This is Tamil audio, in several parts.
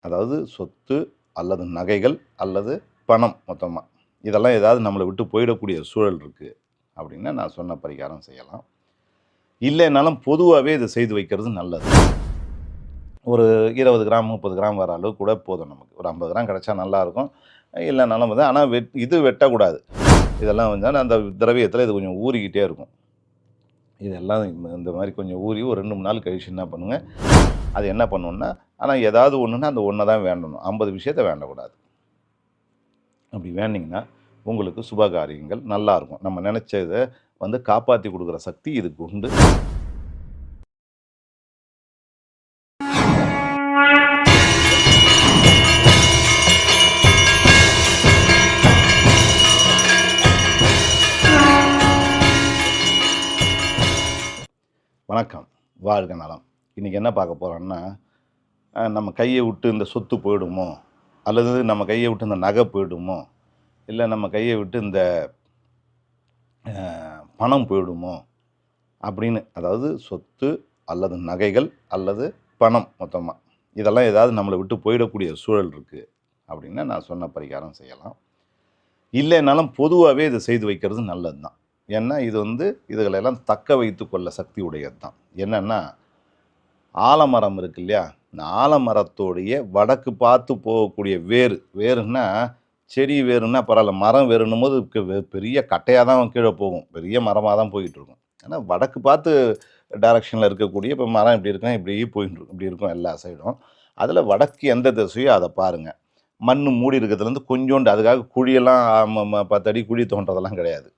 அதாவது சொத்து அல்லது நகைகள் அல்லது பணம் மொத்தமாக இதெல்லாம் ஏதாவது நம்மளை விட்டு போயிடக்கூடிய சூழல் இருக்குது அப்படின்னா நான் சொன்ன பரிகாரம் செய்யலாம். இல்லைனாலும் பொதுவாகவே இதை செய்து வைக்கிறது நல்லது. ஒரு இருபது கிராம் முப்பது கிராம் வர அளவு கூட போதும் நமக்கு. ஒரு ஐம்பது கிராம் கிடச்சா நல்லாயிருக்கும் இல்லைனாலும் வந்து ஆனால் வெட் இது வெட்டக்கூடாது. இதெல்லாம் வந்து அந்த திரவியத்தில் இது கொஞ்சம் ஊறிக்கிட்டே இருக்கும். இதெல்லாம் இந்த- இந்த மாதிரி கொஞ்சம் ஊறி ஒரு ரெண்டு மூணு நாள் கழிச்சு என்ன பண்ணுங்கள் அது என்ன பண்ணணும்னா ஆனால் ஏதாவது ஒன்றுனா அந்த ஒன்றை தான் வேண்டணும். ஐம்பது விஷயத்தை வேண்டக்கூடாது. அப்படி வேண்டிங்கன்னா உங்களுக்கு சுபகாரியங்கள் காரியங்கள் நல்லாயிருக்கும் நம்ம நினச்சதை வந்து காப்பாற்றி கொடுக்குற சக்தி இதுக்கு உண்டு. வணக்கம். வாழ்க நலம். இன்றைக்கி என்ன பார்க்க போகிறோன்னா நம்ம கையை விட்டு இந்த சொத்து போயிடுமோ? அல்லது நம்ம கையை விட்டு இந்த நகை போயிடுமோ? இல்லை நம்ம கையை விட்டு இந்த பணம் போயிடுமோ? அப்படின்னு அதாவது சொத்து அல்லது நகைகள் அல்லது பணம் மொத்தமாக இதெல்லாம் ஏதாவது நம்மளை விட்டு போயிடக்கூடிய சூழல் இருக்குது அப்படின்னா நான் சொன்ன பரிகாரம் செய்யலாம். இல்லைனாலும் பொதுவாகவே இதை செய்து வைக்கிறது நல்லது தான் ஏன்னா இது வந்து இதுகளெல்லாம் தக்க வைத்து கொள்ள சக்தி உடையது தான் என்னென்னா ஆலமரம் இருக்கு இல்லையா இந்த ஆலமரத்தோடைய வடக்கு பார்த்து போகக்கூடிய வேர் வேருன்னா செடி வேருன்னா பரவாயில்ல. மரம் வேறுன்னும் போது பெரிய கட்டையாக தான் கீழே போகும். பெரிய மரமாக தான் போயிட்டு இருக்கும் ஆனால் வடக்கு பார்த்து டைரக்ஷனில் இருக்கக்கூடிய இப்போ மரம் இப்படி இருக்கும் இப்படி போயிட்டு இருக்கும் இப்படி இருக்கும் எல்லா சைடும். அதில் வடக்கு எந்த திசையோ அதை பாருங்கள் மண் மூடி இருக்கிறதுலேருந்து கொஞ்சோண்டு அதுக்காக குழியெல்லாம் ஆம- பத்து அடி குழி தோன்றதெல்லாம் கிடையாது.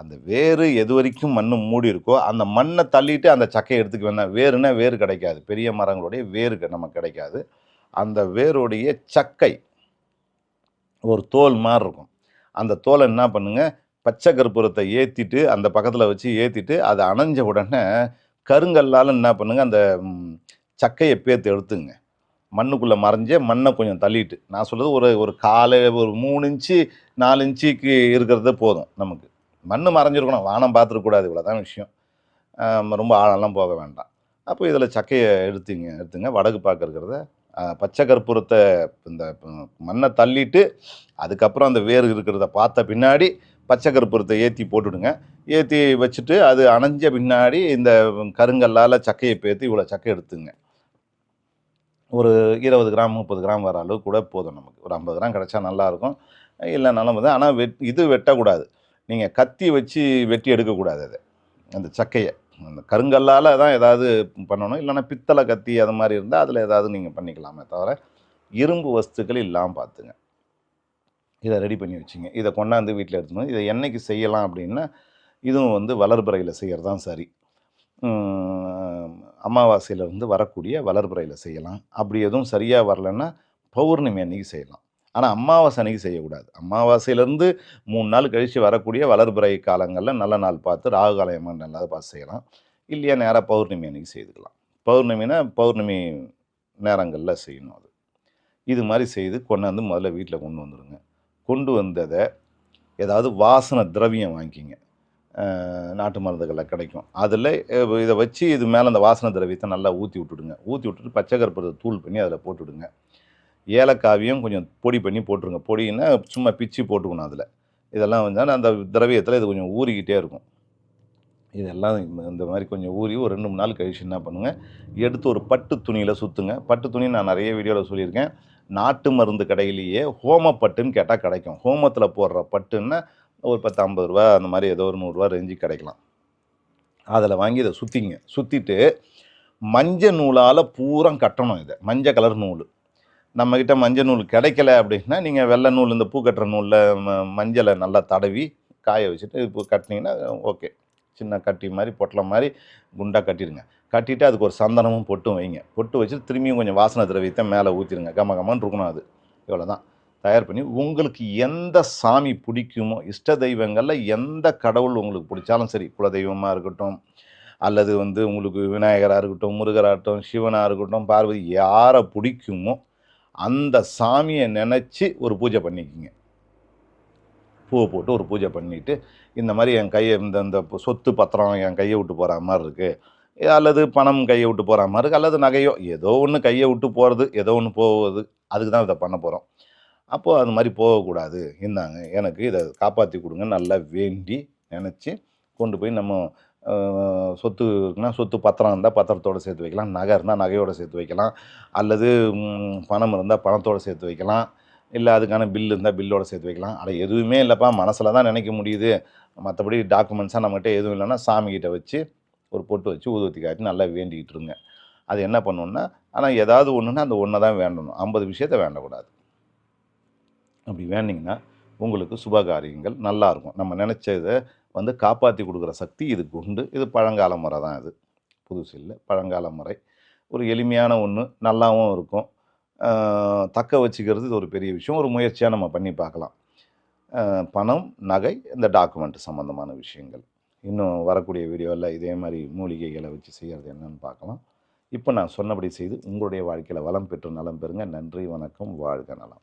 அந்த வேறு எது வரைக்கும் மண் மூடி இருக்கோ அந்த மண்ணை தள்ளிட்டு அந்த சக்கையை எடுத்துக்க வேண்டாம் வேறுனா வேறு கிடைக்காது. பெரிய மரங்களுடைய வேறு நமக்கு கிடைக்காது. அந்த வேருடைய சக்கை ஒரு தோல் மாதிரி இருக்கும். அந்த தோலை என்ன பண்ணுங்க பச்சை கற்பூரத்தை ஏற்றிட்டு அந்த பக்கத்தில் வச்சு ஏற்றிட்டு அது அணைஞ்ச உடனே கருங்கல்லால் என்ன பண்ணுங்க அந்த சக்கையை பேர்த்து எடுத்துங்க. மண்ணுக்குள்ளே மறைஞ்ச மண்ணை கொஞ்சம் தள்ளிட்டு. நான் சொல்கிறது ஒரு ஒரு காலை ஒரு மூணு இன்ச்சு நாலு இன்ச்சுக்கு இருக்கிறது போதும் நமக்கு. மண் மறைஞ்சிருக்கணும் வானம் பார்த்துருக்கூடாது இவ்வளோதான் விஷயம். ரொம்ப ஆழம்லாம் போக வேண்டாம். அப்போ இதில் சக்கையை எடுத்துங்க எடுத்துங்க வடக்கு பார்க்க இருக்கிறத பச்சை கற்பூரத்தை இந்த மண்ணை தள்ளிட்டு அதுக்கப்புறம் அந்த வேர் இருக்கிறத பார்த்த பின்னாடி பச்சை கற்பூரத்தை ஏற்றி போட்டுடுங்க. ஏற்றி வச்சுட்டு அது அணைஞ்ச பின்னாடி இந்த கருங்கல்லால் சக்கையை பேத்து இவ்வளோ சக்கை எடுத்துங்க. ஒரு இருபது கிராம் முப்பது கிராம் வர அளவு கூட போதும் நமக்கு. ஒரு ஐம்பது கிராம் கிடச்சா நல்லாயிருக்கும் இல்லைனாலும் வந்து ஆனால் வெட் இது வெட்டக்கூடாது. நீங்கள் கத்தி வச்சு வெட்டி எடுக்கக்கூடாது அது. அந்த சக்கையை. அந்த கருங்கல்லால் தான் ஏதாவது பண்ணணும். இல்லைன்னா பித்தளை கத்தி அது மாதிரி இருந்தால் அதில் ஏதாவது நீங்கள் பண்ணிக்கலாமே தவிர இரும்பு வஸ்துக்கள் இல்லாமல் பார்த்துங்க இதை ரெடி பண்ணி வச்சுங்க. இதை கொண்டாந்து வீட்டில் எடுத்துக்கணும். இதை என்னைக்கு செய்யலாம் அப்படின்னா இதுவும் வந்து வளர்பிறையில் செய்கிறது தான் சரி அமாவாசையிலேருந்து வரக்கூடிய வளர்பிறையில் செய்யலாம். அப்படி எதுவும் சரியாக வரலன்னா பௌர்ணமி அன்னைக்கு செய்யலாம். ஆனால் அமாவாசை அன்னைக்கு செய்யக்கூடாது. அமாவாசையிலேருந்து மூணு நாள் கழித்து வரக்கூடிய வளர்பிறை காலங்களில் நல்ல நாள் பார்த்து ராகு காலயமாக நல்லா பார்த்து செய்யலாம். இல்லையா நேராக பௌர்ணமி அன்னைக்கு செய்துக்கலாம். பௌர்ணமினா பௌர்ணமி நேரங்களில் செய்யணும் அது. இது மாதிரி செய்து கொண்டாந்து முதல்ல வீட்டில் கொண்டு வந்துடுங்க கொண்டு வந்ததை ஏதாவது வாசனை திரவியம் வாங்கிக்கிங்க. நாட்டு மருந்துகளில் கிடைக்கும். அதில் இதை வச்சு இது மேலே அந்த வாசனை திரவியத்தை நல்லா ஊற்றி விட்டுடுங்க. ஊற்றி விட்டுட்டு பச்சை கற்பூரத்தை தூள் பண்ணி அதில் போட்டுவிடுங்க ஏலக்காவையும் கொஞ்சம் பொடி பண்ணி போட்டுருங்க. பொடின்னா சும்மா பிச்சு போட்டுக்கணும் அதில். இதெல்லாம் வந்து அந்த திரவியத்தில் இது கொஞ்சம் ஊறிக்கிட்டே இருக்கும். இதெல்லாம் இந்த- இந்த மாதிரி கொஞ்சம் ஊறி ஒரு ரெண்டு மூணு நாள் கழிச்சு என்ன பண்ணுங்கள் எடுத்து ஒரு பட்டு துணியில் சுற்றுங்க பட்டு துணி நான் நிறைய வீடியோவில் சொல்லியிருக்கேன். நாட்டு மருந்து கடையிலேயே ஹோம பட்டுன்னு கேட்டால் கிடைக்கும். ஹோமத்தில் போடுற பட்டுன்னா ஒரு பத்து ஐம்பது ரூபா அந்த மாதிரி ஏதோ ஒரு நூறுரூவா ரேஞ்சு கிடைக்கலாம். அதில் வாங்கி இதை சுற்றிங்க சுற்றிட்டு மஞ்சள் நூலால் பூரா கட்டணும் இதை. மஞ்சள் கலர் நூல். நம்மக்கிட்ட மஞ்சள் நூல் கிடைக்கல அப்படின்னா நீங்கள் வெள்ளை நூல் இந்த பூ கட்டுற நூலில் ம- மஞ்சளை நல்லா தடவி காய வச்சுட்டு இப்போ கட்டினீங்கன்னா ஓகே. சின்ன கட்டி மாதிரி பொட்டலை மாதிரி குண்டாக கட்டிடுங்க. கட்டிட்டு அதுக்கு ஒரு சந்தனமும் பொட்டும் வைங்க. பொட்டு வச்சுட்டு திரும்பியும் கொஞ்சம் வாசனை திரவியத்தை மேலே ஊற்றிடுங்க கம கமன்னு இருக்கணும் அது. இவ்வளோ தான் தயார் பண்ணி உங்களுக்கு எந்த சாமி பிடிக்குமோ இஷ்ட தெய்வங்களில் எந்த கடவுள் உங்களுக்கு பிடிச்சாலும் சரி குலதெய்வமாக இருக்கட்டும் அல்லது வந்து உங்களுக்கு விநாயகராக இருக்கட்டும் முருகராகட்டும் சிவனாக இருக்கட்டும் பார்வதி யாரை பிடிக்குமோ அந்த சாமியை நினச்சி ஒரு பூஜை பண்ணிக்கிங்க. பூவை போட்டு ஒரு பூஜை பண்ணிவிட்டு இந்த மாதிரி என் கையை இந்த இந்த சொத்து பத்திரம் என் கையை விட்டு போகிற மாதிரி இருக்குது அல்லது பணம் கையை விட்டு போகிற மாதிரி இருக்குது அல்லது நகையோ ஏதோ ஒன்று கையை விட்டு போகிறது ஏதோ ஒன்று போகுது அதுக்கு தான் இதை பண்ண போகிறோம் அப்போது அது மாதிரி போகக்கூடாது. இந்தாங்க எனக்கு இதை காப்பாற்றி கொடுங்க. நல்லா வேண்டி நினச்சி கொண்டு போய் நம்ம சொத்துனா சொத்து பத்திரம் இருந்தால் பத்திரத்தோடு சேர்த்து வைக்கலாம். நகை இருந்தால் நகையோடு சேர்த்து வைக்கலாம். அல்லது பணம் இருந்தால் பணத்தோடு சேர்த்து வைக்கலாம். இல்லை அதுக்கான பில் இருந்தால் பில்லோட சேர்த்து வைக்கலாம். அட எதுவுமே இல்லைப்பா. மனசில் தான் நினைக்க முடியுது. மற்றபடி டாக்குமெண்ட்ஸாக நம்மகிட்ட எதுவும் இல்லைன்னா சாமிகிட்ட வச்சு ஒரு பொட்டு வச்சு ஊதுவத்தி காட்டி நல்லா வேண்டிக்கிட்டு இருங்க. அது என்ன பண்ணணுன்னா ஆனால் ஏதாவது ஒன்றுனா அந்த ஒன்றை தான் வேண்டணும். ஐம்பது விஷயத்த வேண்டக்கூடாது. அப்படி வேண்டிங்கன்னா உங்களுக்கு சுபகாரியங்கள் நல்லாயிருக்கும் நம்ம நினச்சதை வந்து காப்பாற்றி கொடுக்குற சக்தி இதுக்கு உண்டு. இது பழங்கால முறை தான் இது. புதுசு இல்லை. பழங்கால முறை. ஒரு எளிமையான ஒன்று நல்லாவும் இருக்கும். தக்க வச்சுக்கிறது இது ஒரு பெரிய விஷயம். ஒரு முயற்சியாக நம்ம பண்ணி பார்க்கலாம். பணம் நகை இந்த டாக்குமெண்ட் சம்மந்தமான விஷயங்கள். இன்னும் வரக்கூடிய வீடியோவில் இதே மாதிரி மூலிகைகளை வச்சு செய்கிறது என்னன்னு பார்க்கலாம். இப்போ நான் சொன்னபடி செய்து உங்களுடைய வாழ்க்கையில் வளம் பெற்று நலம் பெறுங்க. நன்றி வணக்கம் வாழ்க நலம்.